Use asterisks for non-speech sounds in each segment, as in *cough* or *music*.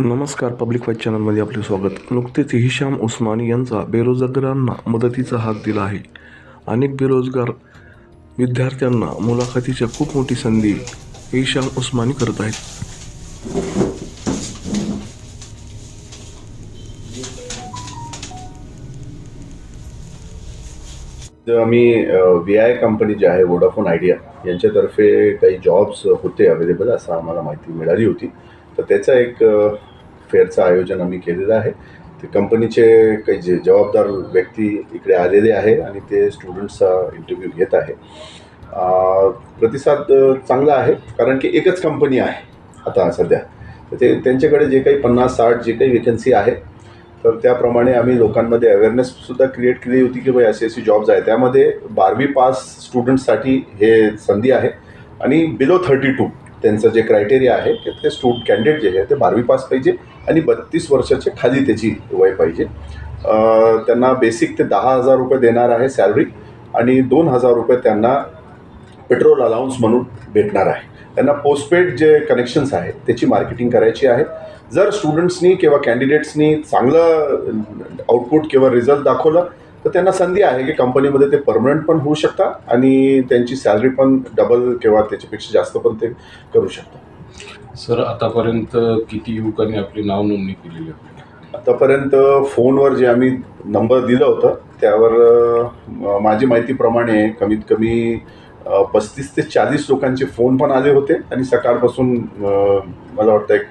नमस्कार public wise चॅनलमध्ये आपले स्वागत. नुकतेच हिशाम उस्मानी यांचा बेरोजगारांना मदतीचा हात दिला आहे. अनेक बेरोजगार विद्यार्थ्यांना मुलाखतीच्या खूप मोठी संधी हिशाम उस्मानी करत आहेत. आम्ही व्ही आय कंपनी जी आहे वोडाफोन आयडिया यांच्यातर्फे काही जॉब्स होते अवेलेबल असं आम्हाला माहिती मिळाली होती. तर त्याचा एक फेअरचं आयोजन आम्ही केलेलं आहे. ते कंपनीचे काही जे जबाबदार व्यक्ती इकडे आलेले आहे आणि ते स्टुडंट्सचा इंटरव्ह्यू घेत आहे. प्रतिसाद चांगला आहे कारण की एकच कंपनी आहे आता सध्या. तर ते त्यांच्याकडे जे काही पन्नास साठ जे काही वेकन्सी आहे तर त्याप्रमाणे आम्ही लोकांमध्ये अवेअरनेससुद्धा क्रिएट केली होती की बाई असे असे जॉब्स आहे त्यामध्ये बारावी पास स्टुडंट्ससाठी हे संधी आहे आणि बिलो थर्टी टू त्यांचं जे क्रायटेरिया आहे की ते स्टूड कॅन्डिडेट जे आहे ते बारावी पास पाहिजे आणि बत्तीस वर्षाचे खाली त्याची वय पाहिजे. त्यांना बेसिक ते दहा हजार रुपये देणार आहे सॅलरी आणि दोन हजार रुपये त्यांना पेट्रोल अलाउन्स म्हणून भेटणार आहे. त्यांना पोस्टपेड जे कनेक्शन्स आहेत त्याची मार्केटिंग करायची आहे. जर स्टुडंट्सनी किंवा कॅन्डिडेट्सनी चांगलं आउटपुट किंवा रिझल्ट दाखवलं तर त्यांना संधी आहे की कंपनीमध्ये ते परमनंट पण होऊ शकतात आणि त्यांची सॅलरी पण डबल किंवा त्याच्यापेक्षा जास्त पण ते करू शकतात. सर आतापर्यंत किती युवकांनी आपली नाव नोंदणी केलेली आहे? आतापर्यंत फोनवर जे आम्ही नंबर दिलं होतं त्यावर माझी माहितीप्रमाणे कमीत कमी पस्तीस ते चाळीस लोकांचे फोन पण आले होते आणि सकाळपासून मला वाटतं एक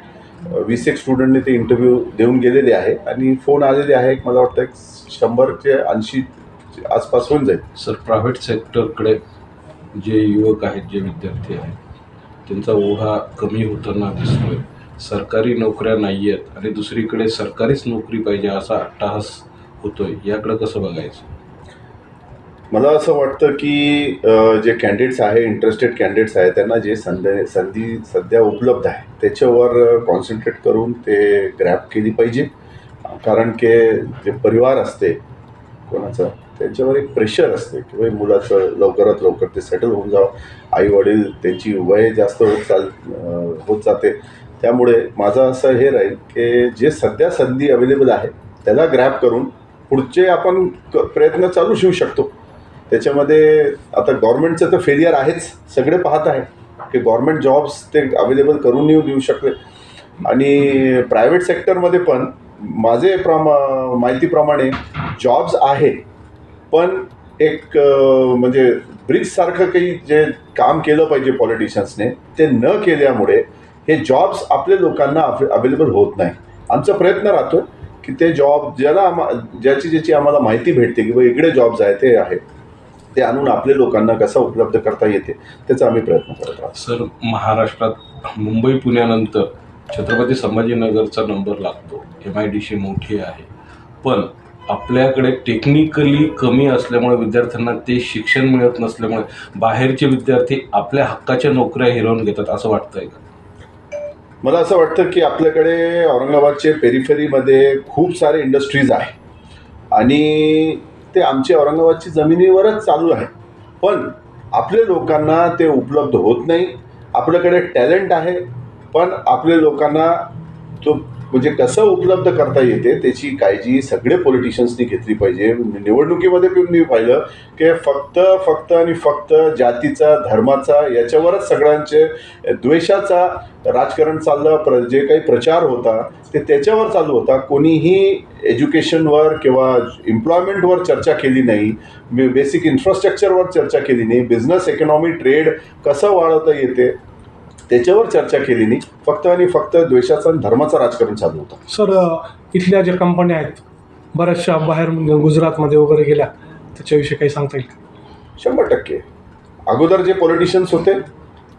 वीस एक स्टुडंटने ते इंटरव्ह्यू देऊन गेलेले आहे. आणि फोन आलेले आहे. एक मला वाटतं एक शंभर ते ऐंशी आसपास होऊन जाईल. सर प्रायव्हेट सेक्टरकडे जे युवक आहेत जे विद्यार्थी आहेत त्यांचा ओढा कमी होताना दिसतोय. सरकारी नोकऱ्या नाही आहेत आणि दुसरीकडे सरकारीच नोकरी पाहिजे असा अट्टाहास होतोय. याकडे कसं बघायचं? मला असं वाटतं की जे कॅन्डिडेट्स आहे इंटरेस्टेड कॅन्डिडेट्स आहे त्यांना जे संधी संधी सध्या उपलब्ध आहे त्याच्यावर कॉन्सन्ट्रेट करून ते ग्रॅप केली पाहिजे. कारण की जे परिवार असते कोणाचं त्यांच्यावर एक प्रेशर असते की बाई मुलाचं लवकरात लवकर ते सेटल होऊन जावं. आई वडील त्यांची वय जास्त होत चाल होत जाते. त्यामुळे माझं असं हे राहील की जे सध्या संधी अवेलेबल आहे त्याला ग्रॅप करून पुढचे आपण क- प्रयत्न चालू ठेवू शकतो. त्याच्यामध्ये आता गव्हर्मेंटचं तर फेलियर आहेच. सगळे पाहत आहे की गव्हर्मेंट जॉब्स ते अवेलेबल करून येऊ देऊ शकले. आणि प्रायव्हेट सेक्टरमध्ये पण माझे प्रमा माहितीप्रमाणे जॉब्स आहे. पण एक म्हणजे ब्रिजसारखं काही जे काम केलं पाहिजे पॉलिटिशियन्सने ते न केल्यामुळे हे जॉब्स आपल्या लोकांना अवेलेबल होत नाही. आमचा प्रयत्न राहतो की ते जॉब ज्याला आम्हा ज्याची ज्याची आम्हाला माहिती भेटते की बा इकडे जॉब्स आहे ते आहेत. ते आणून आपल्या लोकांना कसं उपलब्ध करता येते त्याचा आम्ही प्रयत्न करत राहतो सर महाराष्ट्रात मुंबई पुण्यानंतर छत्रपती संभाजीनगरचा नंबर लागतो. एम आय डी सी मोठी आहे. पण आपल्याकडे टेक्निकली कमी असल्यामुळे विद्यार्थ्यांना ते शिक्षण मिळत नसल्यामुळे बाहेरचे विद्यार्थी आपल्या हक्काच्या नोकऱ्या हिरवून घेतात असं वाटतंय का? मला असं वाटतं की आपल्याकडे औरंगाबादचे पेरिफेरीमध्ये खूप सारे इंडस्ट्रीज आहे आणि ते आमची औरंगाबादची जमिनीवरच चालू आहे. पण आपल्या लोकांना ते उपलब्ध होत नाही. आपल्याकडे टॅलेंट आहे. पण आपल्या लोकांना तो म्हणजे कसं उपलब्ध करता येते त्याची काळजी सगळे पॉलिटिशियन्सनी घेतली पाहिजे. निवडणुकीमध्ये पण मी पाहिलं की फक्त फक्त आणि फक्त जातीचा धर्माचा याच्यावरच सगळ्यांचे द्वेषाचा राजकारण चाललं प्र जे काही प्रचार होता ते त्याच्यावर चालू होता. कोणीही एज्युकेशनवर किंवा एम्प्लॉयमेंटवर चर्चा केली नाही बेसिक इन्फ्रास्ट्रक्चरवर चर्चा केली नाही बिझनेस इकॉनॉमी ट्रेड कसं वाढवता येते त्याच्यावर चर्चा केली नाही. फक्त आणि फक्त द्वेषाचं आणि धर्माचं राजकारण चालू होतं. सर इथल्या ज्या कंपन्या आहेत बऱ्याचशा बाहेर गुजरातमध्ये वगैरे गेल्या त्याच्याविषयी काही सांगता येईल का? शंभर टक्के. अगोदर जे पॉलिटिशियन्स होते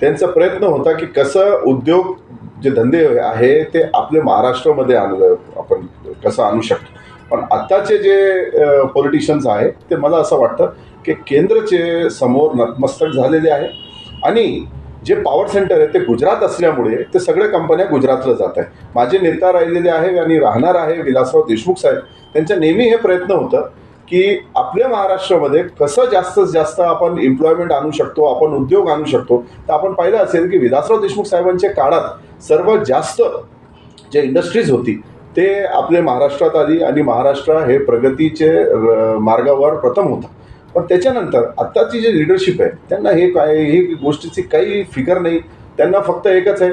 त्यांचा प्रयत्न होता की कसं उद्योग जे धंदे आहे ते आपले महाराष्ट्रामध्ये आणलं आपण कसं आणू शकतो. पण आत्ताचे जे पॉलिटिशियन्स आहे ते मला असं वाटतं की केंद्रचे समोर नतमस्तक झालेले आहे. आणि जे पॉवर सेंटर आहे ते गुजरात असल्यामुळे ते सगळ्या कंपन्या गुजरातला जात आहे माझे नेता राहिलेले आहे आणि राहणार आहे विलासराव देशमुख साहेब. त्यांचा नेहमी हे प्रयत्न होतं की आपल्या महाराष्ट्रामध्ये कसं जास्तीत जास्त आपण एम्प्लॉयमेंट आणू शकतो आपण उद्योग आणू शकतो. तर आपण पाहिलं असेल की विलासराव देशमुख साहेबांच्या काळात सर्वात जास्त जे इंडस्ट्रीज होती ते आपले महाराष्ट्रात आली आणि महाराष्ट्र हे प्रगतीचे मार्गावर प्रथम होता. पण त्याच्यानंतर आत्ताची जी लिडरशिप आहे त्यांना हे काय हे गोष्टीची काही फिकर नाही. त्यांना फक्त एकच आहे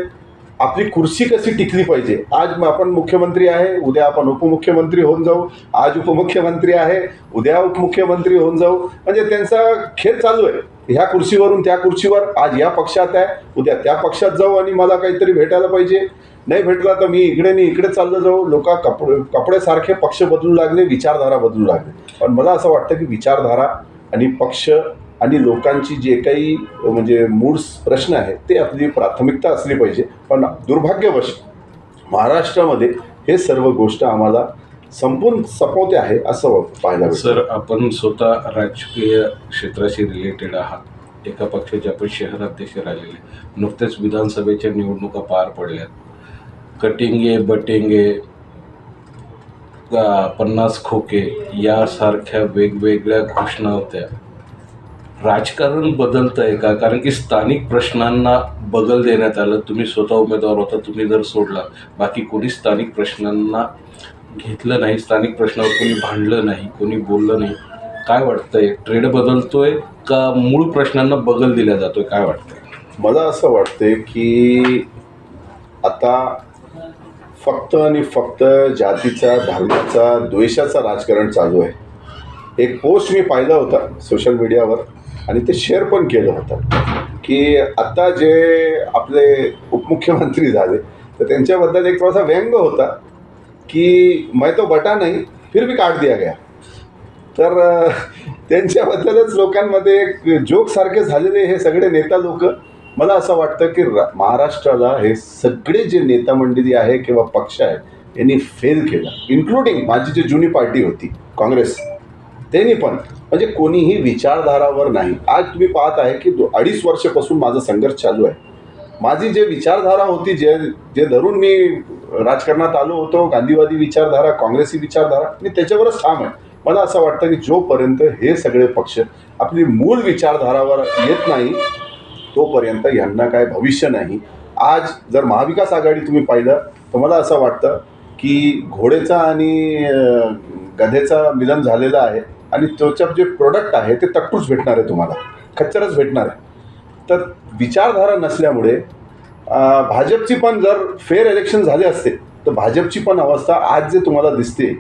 आपली खुर्ची कशी टिकली पाहिजे? आज आपण मुख्यमंत्री आहे उद्या आपण उपमुख्यमंत्री होऊन जाऊ. आज उपमुख्यमंत्री आहे उद्या उपमुख्यमंत्री होऊन जाऊ. म्हणजे त्यांचा खेळ चालू आहे. ह्या खुर्चीवरून त्या खुर्चीवर आज या पक्षात आहे उद्या त्या पक्षात जाऊ आणि मला काहीतरी भेटायला पाहिजे. नाही भेटला तर मी इकडे नाही इकडे चाललं जाऊ. लोक कपडे कपड्यासारखे पक्ष बदलू लागले विचारधारा बदलू लागले. पण मला असं वाटतं की विचारधारा आणि पक्ष आणि लोकांची जे काही म्हणजे मूळ प्रश्न आहे ते आपली प्राथमिकता असली पाहिजे. पण दुर्भाग्यवश महाराष्ट्रामध्ये हे सर्व गोष्ट आम्हाला संपून सपवते आहे असं पाहायला सर आपण स्वतः राजकीय क्षेत्राशी रिलेटेड आहात. एका पक्षाचे आपण शहराध्यक्ष राहिलेले. नुकत्याच विधानसभेच्या निवडणुका पार पडल्यात. कटिंगे बटिंगे पन्नास खोके यासारख्या वेगवेगळ्या घोषणा होत्या. राजकारण बदलत आहे का? कारण की स्थानिक प्रश्नांना बगल देण्यात आलं. तुम्ही स्वतः उमेदवार होता तुम्ही जर सोडला. बाकी कोणी स्थानिक प्रश्नांना घेतलं नाही स्थानिक प्रश्नावर कोणी भांडलं नाही कोणी बोललं नाही. काय वाटतंय? ट्रेड बदलतोय का मूळ प्रश्नांना बगल दिला जातोय? काय वाटतंय? मला असं वाटतंय की आता फक्त आणि फक्त जातीचा धर्माचा द्वेषाचा राजकारण चालू आहे. एक पोस्ट मी पाहिला होता सोशल मीडियावर आणि ते शेअर पण केलं होतं की आत्ता जे आपले उपमुख्यमंत्री झाले तर त्यांच्याबद्दल एक थोडासा व्यंग होता की मैं तो बटा नाही फिर भी काढ दिया गया. तर *laughs* त्यांच्याबद्दलच लोकांमध्ये एक जोकसारखे झालेले हे सगळे नेता लोक मला असं वाटतं की रा- महाराष्ट्राला हे सगळे जे नेता मंडळी आहे किंवा पक्ष आहे यांनी फेल केला. इन्क्लुडिंग माझी जी जुनी पार्टी होती काँग्रेस. त्यांनी पण. म्हणजे कोणीही विचारधारावर नाही. आज तुम्ही पाहत आहे की दो अडीच वर्षापासून माझा संघर्ष चालू आहे. माझी जे विचारधारा होती जे जे धरून मी राजकारणात आलो होतो गांधीवादी विचारधारा काँग्रेसी विचारधारा मी त्याच्यावरच ठाम आहे. मला असं वाटतं की जोपर्यंत हे सगळे पक्ष आपली मूळ विचारधारावर येत नाही तोपर्यंत यांना काय भविष्य नाही. आज जर महाविकास आघाडी तुम्ही पाहिलं तर मला असं वाटतं की घोडेचा आणि गधेचा मिलन झालेलं आहे आणि त्याचं जे प्रोडक्ट आहे ते तट्टूच भेटणार आहे तुम्हाला. खच्चरच भेटणार आहे. तर विचारधारा नसल्यामुळे भाजपची पण जर फेअर इलेक्शन झाले असते तर भाजपची पण अवस्था आज जे तुम्हाला दिसते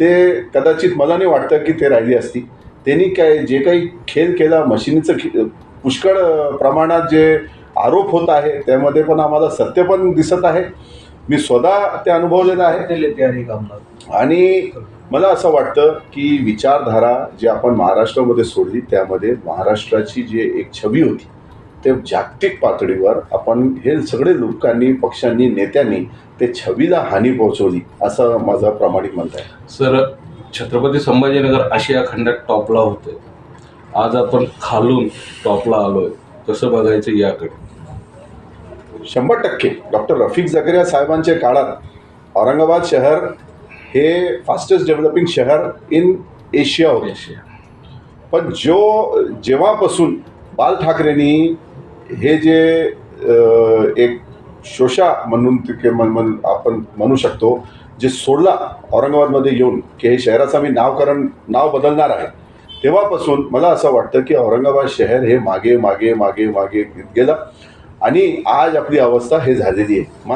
ते कदाचित मला नाही वाटतं की ते राहिली असती. त्यांनी काय जे काही खेळ केला मशिनीचं खे- पुष्कळ प्रमाणात जे आरोप होत आहे त्यामध्ये पण आम्हाला सत्य पण दिसत आहे. मी स्वतः ते अनुभवलेलं आहे. आणि मला असं वाटतं की विचारधारा जी आपण महाराष्ट्रामध्ये सोडली त्यामध्ये महाराष्ट्राची जी एक छवी होती ते जागतिक पातळीवर आपण हे सगळे लोकांनी पक्षांनी नेत्यांनी ते छवीला हानी पोहोचवली असं माझं प्रामाणिक म्हणत आहे. सर छत्रपती संभाजीनगर आशिया खंडात टॉपला होते. आज आपण खालून टॉपला आलोय. कसं बघायचं याकडे? शंभर टक्के. डॉक्टर रफिक जकरिया साहेबांच्या काळात औरंगाबाद शहर हे फास्टेस्ट डेव्हलपिंग शहर इन एशिया होते. पण जो जेव्हापासून बाल ठाकरेंनी हे जे एक शोषा म्हणून ते आपण म्हणू शकतो जे सोडला औरंगाबादमध्ये येऊन की हे शहराचं मी नावकरण नाव बदलणार आहे तेव्हापासून मला असं वाटतं की औरंगाबाद शहर हे मागे मागे मागे मागे गेलं. आणि आज आपली अवस्था हे झालेली आहे.